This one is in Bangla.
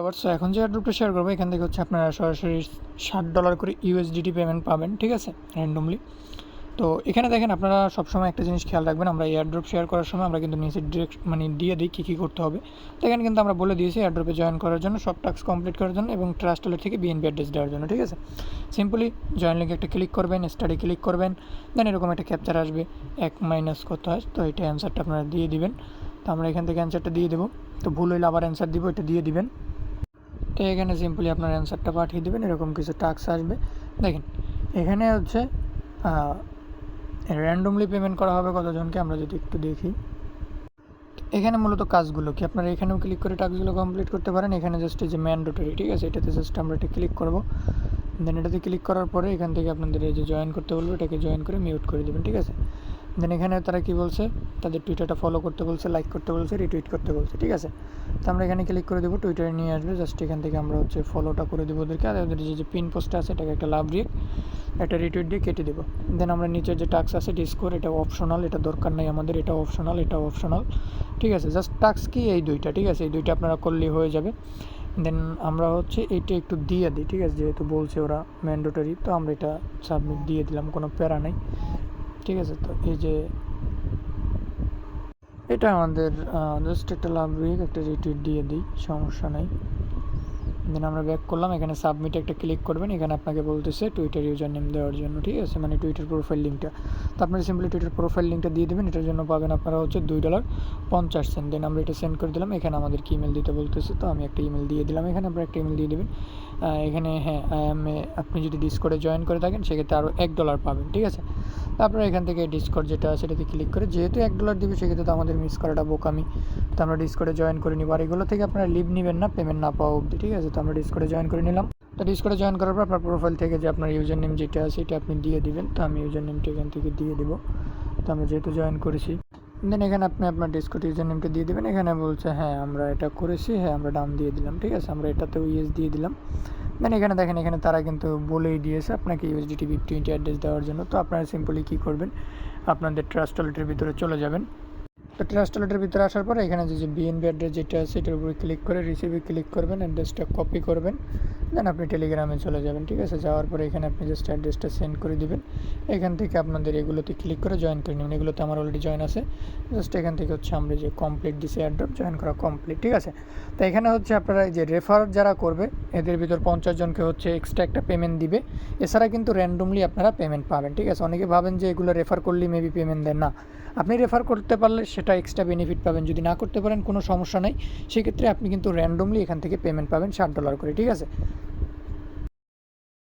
আবার এখন যে অ্যাড্রপটা শেয়ার করব, এখান থেকে হচ্ছে আপনারা সরাসরি ষাট ডলার করে ইউএসডিটি পেমেন্ট পাবেন, ঠিক আছে? র্যান্ডমলি তো এখানে দেখেন, আপনারা সবসময় একটা জিনিস খেয়াল রাখবেন, আমরা এয়ারড্রপ শেয়ার করার সময় আমরা কিন্তু নিচে ডিরেক্ট মানে দিয়ে দিই কী কী করতে হবে। তো এখানে কিন্তু আমরা বলে দিয়েছি এয়ারড্রপে জয়েন করার জন্য, সব টাস্ক কমপ্লিট করার জন্য এবং ট্রাস্ট ওয়ালেট থেকে বিএনপি অ্যাড্রেস দেওয়ার জন্য, ঠিক আছে? সিম্পলি জয়েন লিঙ্কে একটা ক্লিক করবেন স্টাডি ক্লিক করবেন দেন এরকম একটা ক্যাপচার আসবে, এক মাইনাস কত হয়? তো এটা অ্যান্সারটা আপনারা দিয়ে দিবেন। তো আমরা এখান থেকে অ্যান্সারটা দিয়ে দেবো। তো ভুল হইলে আবার অ্যান্সার দিব, এটা দিয়ে দিবেন। এখানে সিম্পলি আপনার অ্যান্সারটা পাঠিয়ে দেবেন, এরকম কিছু টাস্ক আসবে। দেখেন, এখানে হচ্ছে র্যান্ডমলি পেমেন্ট করা হবে কতজনকে, আমরা যদি একটু দেখি। এখানে মূলত কাজগুলো কি? আপনারা এখানেও ক্লিক করে টাস্কগুলো কমপ্লিট করতে পারেন। এখানে জাস্ট যে ম্যান্ডেটরি ঠিক আছে? এটাতে জাস্ট আমরা এটা ক্লিক করব। দেন এটাতে ক্লিক করার পরে এখান থেকে আপনাদের এই যে জয়েন করতে বলব, এটাকে জয়েন করে মিউট করে দেবেন, ঠিক আছে? দেন এখানে তারা কি বলছে? তাদের টুইটারটা ফলো করতে বলছে লাইক করতে বলছে রিটুইট করতে বলছে, ঠিক আছে? তো আমরা এখানে ক্লিক করে দেবো টুইটারে নিয়ে আসবে জাস্ট এখান থেকে আমরা হচ্ছে ফলোটা করে দেবো ওদেরকে। আর ওদের যে পিন পোস্টটা আছে, এটাকে একটা লাভ দিয়ে একটা রিটুইট দিয়ে কেটে দেবো। দেন আমরা নিচের যে টাস্ক আছে ডিসকোর এটা অপশনাল এটা দরকার নাই আমাদের এটা অপশনাল এটা অপশনাল ঠিক আছে? জাস্ট টাস্ক কি? এই দুইটা, ঠিক আছে? এই দুইটা আপনারা করলেই হয়ে যাবে। দেন আমরা হচ্ছে এটা একটু দিয়ে দিই, ঠিক আছে? যেহেতু বলছে ওরা ম্যান্ডেটরি তো আমরা এটা সাবমিট দিয়ে দিলাম, কোনো প্যারা নেই। ঠিক আছে তো, এই যে এটা আমাদের জাস্ট একটা লাভ একটা রিটুইট দিয়ে দিই, সমস্যা নেই। দেন আমরা ব্যাক করলাম, এখানে সাবমিট একটা ক্লিক করবেন, এখানে আপনাকে বলতেছে টুইটার ইউজার নেম দেওয়ার জন্য, ঠিক আছে? মানে টুইটার প্রোফাইল লিঙ্কটা তো আপনারা সিম্পলি টুইটার প্রোফাইল লিঙ্কটা দিয়ে দেবেন, এটার জন্য পাবেন আপনারা হচ্ছে দুই ডলার পঞ্চাশ সেন্ট দেন আমরা এটা সেন্ড করে দিলাম, এখানে আমাদেরকে ইমেল দিতে বলতেছে, তো আমি একটা ইমেল দিয়ে দিলাম, এখানে আপনারা একটা ইমেল দিয়ে দেবেন। এখানে হ্যাঁ আপনি যদি ডিসকোডে জয়েন করে থাকেন, সেক্ষেত্রে আরও এক ডলার পাবেন, ঠিক আছে? তারপরে এখান থেকে ডিসকোড যেটা সেটাতে ক্লিক করে, যেহেতু এক ডলার দিবে, সেক্ষেত্রে তো আমাদের মিস করাটা বোকামি। তো আমরা ডিসকোডে জয়েন করে নিব, আর এগুলো থেকে আপনারা লিভ নেবেন না পেমেন্ট না পাওয়া অবধি, ঠিক আছে? তো আমরা ডিসকোডে জয়েন করে নিলাম। তো ডিসকোডে জয়েন করার পর আপনার প্রোফাইল থেকে যে আপনার ইউজার নেম যেটা আছে, সেটা আপনি দিয়ে দিবেন। তো আমি ইউজার নেমটা এখান থেকে দিয়ে দিব। তো আমরা যেহেতু জয়েন করেছি দেন এখানে আপনি আপনার ডিসকোড ইউজার নেমটা দিয়ে দেবেন। এখানে বলছে হ্যাঁ আমরা এটা করেছি। হ্যাঁ আমরা ডাউন দিয়ে দিলাম। ঠিক আছে, আমরা এটাতেও ইয়েস দিয়ে দিলাম। দেন এখানে দেখেন, এখানে তারা কিন্তু বলেই দিয়েছে আপনাকে ইউএসডিটি টোয়েন্টি অ্যাড্রেস দেওয়ার জন্য। তো আপনারা সিম্পলি কী করবেন? আপনাদের ট্রাস্ট ওয়ালেটের ভিতরে চলে যাবেন। তো ট্রাস্ট ওয়ালেটের ভিতরে আসার পরে এখানে যে বিএনবি অ্যাড্রেস যেটা আছে সেটার উপরে ক্লিক করে রিসিভে ক্লিক করবেন অ্যাড্রেসটা কপি করবেন দেন আপনি টেলিগ্রামে চলে যাবেন, ঠিক আছে? যাওয়ার পরে এখানে আপনি জাস্ট অ্যাড্রেসটা সেন্ড করে দিবেন। এখান থেকে আপনাদের এগুলোতে ক্লিক করে জয়েন করে নেবেন। এগুলোতে আমার অলরেডি জয়েন আছে। জাস্ট এখান থেকে হচ্ছে আমরা যে কমপ্লিট দিছি অ্যাড্রপ জয়েন করা কমপ্লিট ঠিক আছে? তো এখানে হচ্ছে আপনারা এই যে রেফার যারা করবে, এদের ভিতর পঞ্চাশ জনকে হচ্ছে এক্সট্রা একটা পেমেন্ট দিবে। এছাড়া কিন্তু র্যান্ডমলি আপনারা পেমেন্ট পাবেন, ঠিক আছে? অনেকে ভাবেন যে এগুলো রেফার করলেই মেবি পেমেন্ট দেন না। আপনি রেফার করতে পারলে সেটা এক্সট্রা বেনিফিট পাবেন। যদি না করতে পারেন, কোনো সমস্যা নেই। সেক্ষেত্রে আপনি কিন্তু র্যান্ডমলি এখান থেকে পেমেন্ট পাবেন ষাট ডলার করে, ঠিক আছে?